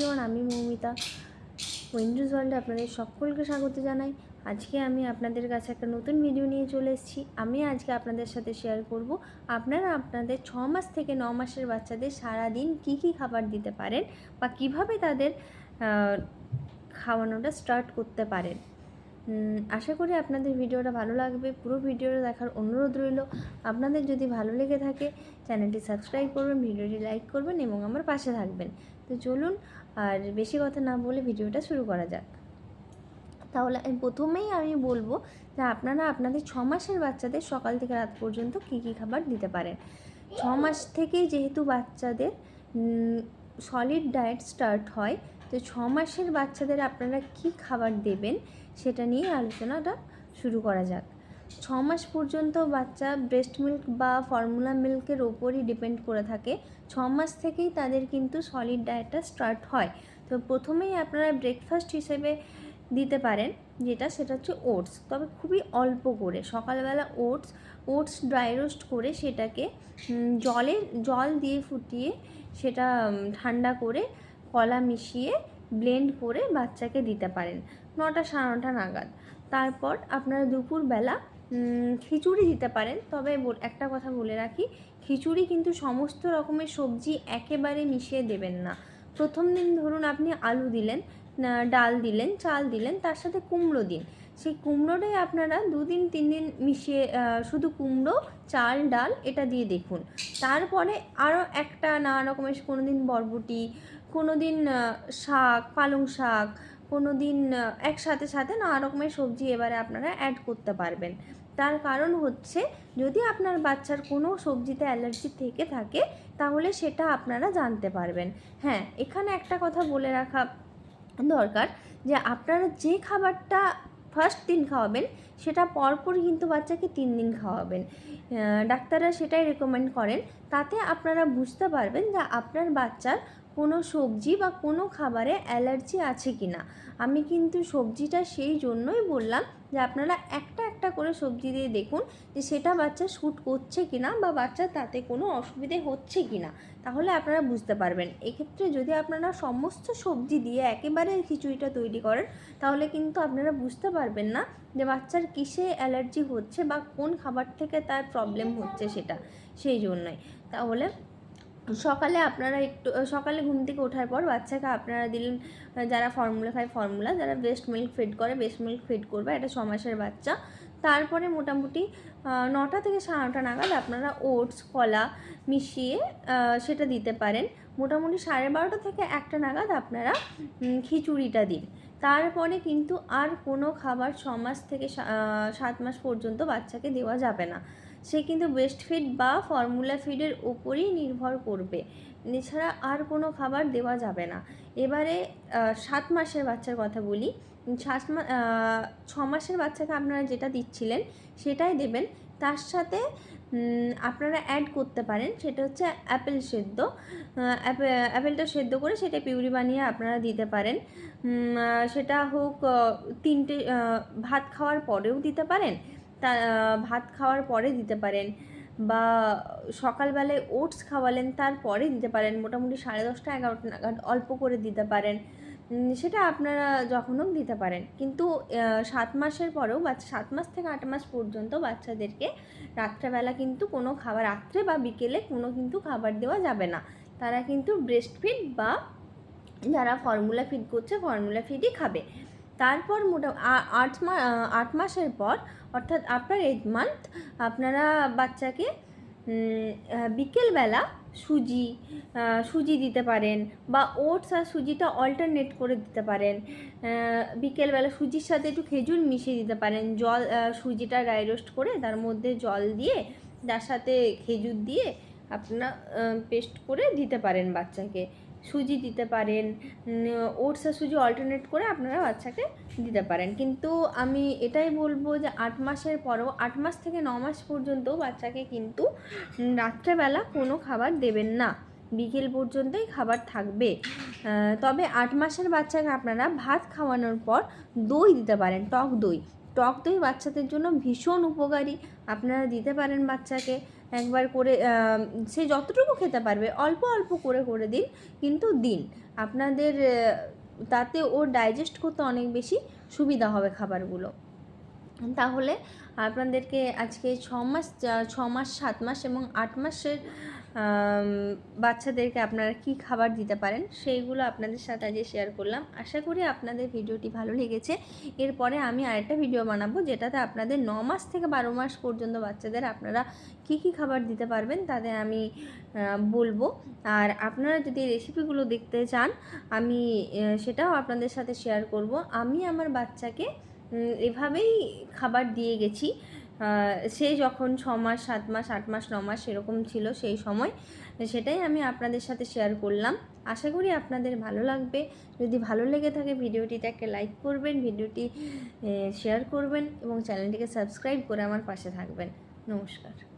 Everyone আমি Moumita. Windows ওয়ার্ল্ডে আপনাদের সকলকে স্বাগত জানাই। আজকে আমি আপনাদের কাছে একটা নতুন ভিডিও নিয়ে চলে এসেছি। আমি আজকে আপনাদের সাথে শেয়ার করব, আপনারা আপনাদের ছ মাস থেকে ন মাসের বাচ্চাদের সারাদিন কি কি খাবার দিতে পারেন বা কীভাবে তাদের খাওয়ানোটা স্টার্ট করতে পারেন। আশা করি আপনাদের ভিডিওটা ভালো লাগবে। পুরো ভিডিওটা দেখার অনুরোধ রইল। আপনাদের যদি ভালো লেগে থাকে, চ্যানেলটি সাবস্ক্রাইব করবেন, ভিডিওটি লাইক করবেন এবং আমার পাশে থাকবেন। তো চলুন, আর বেশি কথা না বলে ভিডিওটা শুরু করা যাক। তাহলে প্রথমেই আমি বলব যে আপনারা আপনাদের ছ মাসের বাচ্চাদের সকাল থেকে রাত পর্যন্ত কী কী খাবার দিতে পারেন। ছ মাস থেকেই যেহেতু বাচ্চাদের সলিড ডায়েট স্টার্ট হয়, তো ছ মাসের বাচ্চাদের আপনারা কি খাবার দেবেন সেটা নিয়ে আলোচনাটা শুরু করা যাক। ছ মাস পর্যন্ত বাচ্চা ব্রেস্ট মিল্ক বা ফর্মুলা মিল্কের ওপরই ডিপেন্ড করে থাকে। ছ মাস থেকেই তাদের কিন্তু সলিড ডায়েটটা স্টার্ট হয়। তো প্রথমেই আপনারা ব্রেকফাস্ট হিসেবে দিতে পারেন, যেটা সেটা হচ্ছে ওটস তবে খুবই অল্প করে, সকালবেলা ওটস ওটস ড্রাই রোস্ট করে সেটাকে জলে জল দিয়ে ফুটিয়ে সেটা ঠান্ডা করে কলা মিশিয়ে ব্লেন্ড করে বাচ্চাকে দিতে পারেন। নটা সাড়ে নটা নাগাদ। তারপর আপনারা দুপুরবেলা খিচুড়ি দিতে পারেন। তবে একটা কথা বলে রাখি, খিচুড়ি কিন্তু সমস্ত রকমের সবজি একেবারে মিশিয়ে দেবেন না। প্রথম দিন ধরুন আপনি আলু দিলেন ডাল দিলেন, চাল দিলেন, তার সাথে কুমড়ো দিন। সেই কুমড়োটাই আপনারা দুদিন তিন দিন মিশিয়ে শুধু কুমড়ো, চাল, ডাল এটা দিয়ে দেখুন। তারপরে আরও একটা নানা রকমের কোনো দিন বরবটি কোনো দিন শাক, পালং শাক কোনো দিন একসাথে সাথে নানা রকমের সবজি এবারে আপনারা অ্যাড করতে পারবেন। তার কারণ হচ্ছে, যদি আপনার বাচ্চার কোনো সবজিতে অ্যালার্জি থেকে থাকে, তাহলে সেটা আপনারা জানতে পারবেন। হ্যাঁ এখানে একটা কথা বলে রাখা দরকার যে, আপনারা যে খাবারটা ফার্স্ট দিন খাওয়াবেন, সেটা পরপর কিন্তু বাচ্চাকে তিন দিন খাওয়াবেন। ডাক্তাররা সেটাই রেকমেন্ড করেন। তাতে আপনারা বুঝতে পারবেন যে, আপনার বাচ্চার কোনো সবজি বা কোনো খাবারে অ্যালার্জি আছে কি না? আমি কিন্তু সবজিটা সেই জন্যই বললাম যে আপনারা একটা একটা করে সবজি দিয়ে দেখুন যে সেটা বাচ্চা শ্যুট করছে কি না বা বাচ্চার তাতে কোনো অসুবিধে হচ্ছে কি না, তাহলে আপনারা বুঝতে পারবেন। এক্ষেত্রে যদি আপনারা সমস্ত সবজি দিয়ে একেবারে খিচুড়িটা তৈরি করেন, তাহলে কিন্তু আপনারা বুঝতে পারবেন না যে বাচ্চার কিসে অ্যালার্জি হচ্ছে বা কোন খাবার থেকে তার প্রবলেম হচ্ছে সেটা, সেই জন্যই। তাহলে সকালে আপনারা একটু সকালে ঘুম থেকে ওঠার পর বাচ্চাকে আপনারা দিলেন যারা ফর্মুলা খায় ফর্মুলা যারা বেস্ট মিল্ক ফিড করে বেস্ট মিল্ক ফিড করবে, এটা ছ মাসের বাচ্চা। তারপরে মোটামুটি নটা থেকে সাড়ে নটা নাগাদ আপনারা ওটস কলা মিশিয়ে সেটা দিতে পারেন। মোটামুটি সাড়ে বারোটা থেকে একটা নাগাদ আপনারা খিচুড়িটা দিন। তারপরে কিন্তু আর কোনো খাবার ছ মাস থেকে সাত মাস পর্যন্ত বাচ্চাকে দেওয়া যাবে না। সে কিন্তু বেস্ট ফিড বা ফর্মুলা ফিডের ওপরই নির্ভর করবে। এছাড়া আর কোনো খাবার দেওয়া যাবে না। এবারে সাত মাসের বাচ্চার কথা বলি। সাত মা ছ মাসের বাচ্চাকে আপনারা যেটা দিচ্ছিলেন সেটাই দেবেন। তার সাথে আপনারা অ্যাড করতে পারেন, সেটা হচ্ছে অ্যাপেল সেদ্ধ। অ্যাপে- অ্যাপেলটা সেদ্ধ করে সেটা পিউরি বানিয়ে আপনারা দিতে পারেন। সেটা হোক তিনটে ভাত খাওয়ার পরেও দিতে পারেন। তা ভাত খাওয়ার পরে দিতে পারেন বা সকালবেলায় ওটস খাওয়ালেন তারপরে দিতে পারেন। মোটামুটি সাড়ে দশটা এগারোটা নাগাদ অল্প করে দিতে পারেন। সেটা আপনারা যখন হোক দিতে পারেন। কিন্তু সাত মাসের পরেও বাচ্চা সাত মাস থেকে আট মাস পর্যন্ত বাচ্চাদেরকে রাত্রেবেলা কিন্তু কোনো খাবার, রাত্রে বা বিকেলে কোনো কিন্তু খাবার দেওয়া যাবে না। তারা কিন্তু ব্রেস্ট ফিড বা যারা ফর্মুলা ফিড করছে ফর্মুলা ফিডই খাবে। তারপর মোটা আট মা আট মাসের পর, অর্থাৎ আপনার এইট মান্থ আপনারা বাচ্চাকে বিকেলবেলা সুজি সুজি দিতে পারেন বা ওটস আর সুজিটা অল্টারনেট করে দিতে পারেন। বিকেলবেলা সুজির সাথে একটু খেজুর মিশিয়ে দিতে পারেন। জল সুজিটা ড্রাই রোস্ট করে তার মধ্যে জল দিয়ে তার সাথে খেজুর দিয়ে আপনারা পেস্ট করে দিতে পারেন বাচ্চাকে। সুজি দিতে পারেন ওটস আর সুজি অল্টারনেট করে আপনারা বাচ্চাকে দিতে পারেন। কিন্তু আমি এটাই বলব যে আট মাসের পরও, আট মাস থেকে ন মাস পর্যন্ত বাচ্চাকে কিন্তু রাত্রেবেলা কোনো খাবার দেবেন না। বিকেল পর্যন্তই খাবার থাকবে। তবে আট মাসের বাচ্চাকে আপনারা ভাত খাওয়ানোর পর দই দিতে পারেন, টক দই। টক দই বাচ্চাদের জন্য ভীষণ উপকারী। আপনারা দিতে পারেন বাচ্চাকে। একবার করে সে যতটুকু খেতে পারবে, অল্প অল্প করে করে দিন, কিন্তু দিন। আপনাদের তাতে ওর ডাইজেস্ট করতে অনেক বেশি সুবিধা হবে খাবারগুলো। তাহলে আপনাদেরকে আজকে ছ মাস ছ মাস, সাত মাস এবং আট মাসের বাচ্চাদেরকে আপনারা কি খাবার দিতে পারেন সেইগুলো আপনাদের সাথে আজকে শেয়ার করলাম। আশা করি আপনাদের ভিডিওটি ভালো লেগেছে। এরপরে আমি আরেকটা ভিডিও বানাবো যেটাতে আপনাদের ন মাস থেকে বারো মাস পর্যন্ত বাচ্চাদের আপনারা কি কি খাবার দিতে পারবেন তাদের আমি বলব। আর আপনারা যদি রেসিপিগুলো দেখতে চান, আমি সেটাও আপনাদের সাথে শেয়ার করব। আমি আমার বাচ্চাকে এভাবেই খাবার দিয়ে গেছি। সে যখন ছ মাস, সাত মাস, আট মাস, ন মাস এরকম ছিল সেই সময়, সেটাই আমি আপনাদের সাথে শেয়ার করলাম। আশা করি আপনাদের ভালো লাগবে। যদি ভালো লেগে থাকে ভিডিওটিতে একটা লাইক করবেন, ভিডিওটি শেয়ার করবেন এবং চ্যানেলটিকে সাবস্ক্রাইব করে আমার পাশে থাকবেন। নমস্কার।